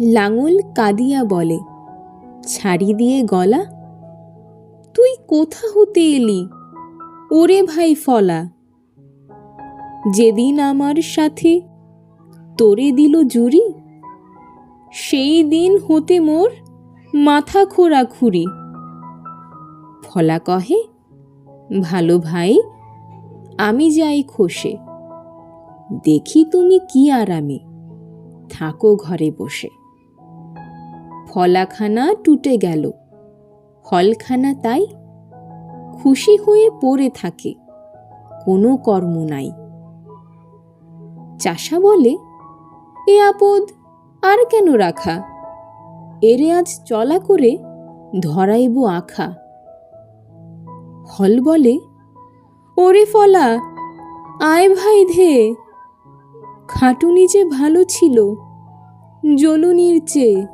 লাঙল কাঁদিয়া বলে, ছাড়ি দিয়ে গলা? তুই কোথা হতে এলি? ওরে ভাই ফলা, যেদিন আমার সাথে তোরে দিল জুরি সেই দিন হতে মোর মাথা খোরা খুরি ফলা কহে, ভালো ভাই, আমি যাই খসে, দেখি তুমি কি আরামে, থাকো ঘরে বসে। ফলাখানা টুটে গেল। ফলখানা তাই খুশি হয়ে পড়ে থাকে, কোনো কর্ম নাই। চাষা বলে, এ আপদ আর কেন রাখা? এরে আজ চলা করে ধরাইব আখা। ফল বলে, ওরে ফলা, আয় ভাই ধে। খাটুনি যে ভালো ছিল জলুনির চেয়ে